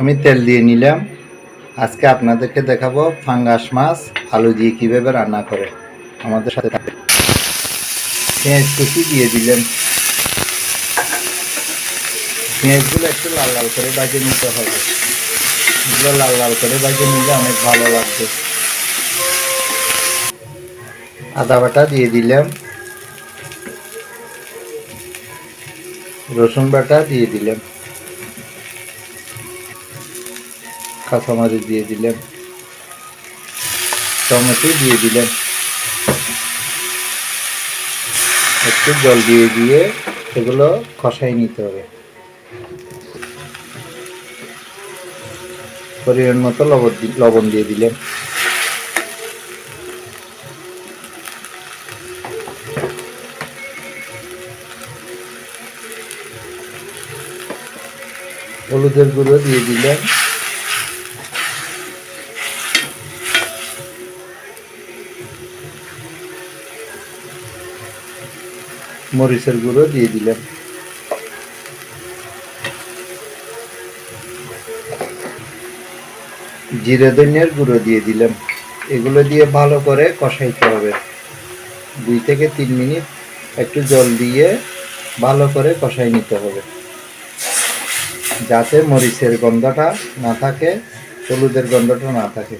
আমি তেল দিয়ে নিলাম। আজকে আপনাদেরকে দেখাবো ফাঙ্গাস মাছ, আলু দিয়ে কীভাবে রান্না করে। আমাদের সাথে পেঁয়াজ কুচি দিয়ে দিলেন পেঁয়াজগুলো একটু লাল লাল করে বাজে নিতে হবে। এগুলো লাল লাল করে বাজে নিলে অনেক ভালো লাগবে। আদা বাটা দিয়ে দিলাম। রসুন বাটা দিয়ে দিলাম। কাঁচামরিচ দিয়ে দিলাম টমেটো দিয়ে দিলেন। একটু জল দিয়ে দিয়ে এগুলো কষাই নিতে হবে। পরিমাণ মতো লবণ লবণ দিয়ে দিলেন। হলুদের গুঁড়ো দিয়ে দিলাম মরিচের গুঁড়ো দিয়ে দিলাম। জিরে ধনিয়ার গুঁড়ো দিয়ে দিলাম। এগুলো দিয়ে ভালো করে কষাইতে হবে। দুই থেকে তিন মিনিট একটু জল দিয়ে ভালো করে কষাই নিতে হবে। যাতে মরিচের গন্ধটা না থাকে, হলুদের গন্ধটা না থাকে।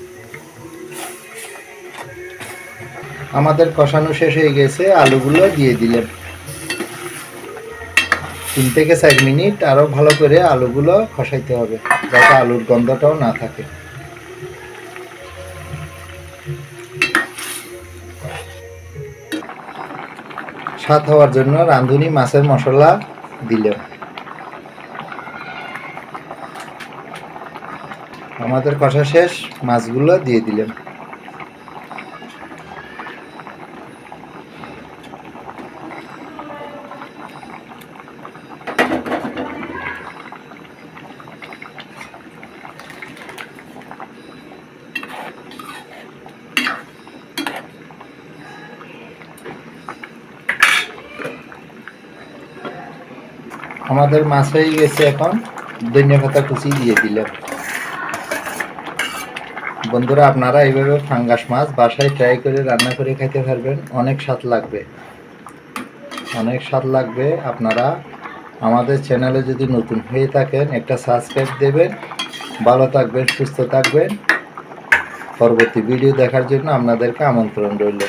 আমাদের কষানো শেষ হয়ে গেছে, আলুগুলো দিয়ে দিলাম। তিন থেকে চার মিনিট আরও ভালো করে আলুগুলো কষাইতে হবে, যাতে আলুর গন্ধটাও না থাকে। স্বাদ হওয়ার জন্য রাঁধুনি মাছের মশলা দিলাম আমাদের কষা শেষ, মাছগুলো দিয়ে দিলাম। আমাদের মাছ হয়ে গেছে এখন। ধনিয়া পাতা কুচি দিয়ে দিলাম বন্ধুরা, আপনারা এইভাবে ফাঙ্গাস মাছ বাসায় ট্রাই করে রান্না করে খেতে পারবেন। অনেক স্বাদ লাগবে। অনেক স্বাদ লাগবে। আপনারা আমাদের চ্যানেলে যদি নতুন হয়ে থাকেন, একটা সাবস্ক্রাইব দেবেন। ভালো থাকবেন, সুস্থ থাকবেন। পরবর্তী ভিডিও দেখার জন্য আপনাদেরকে আমন্ত্রণ রইল।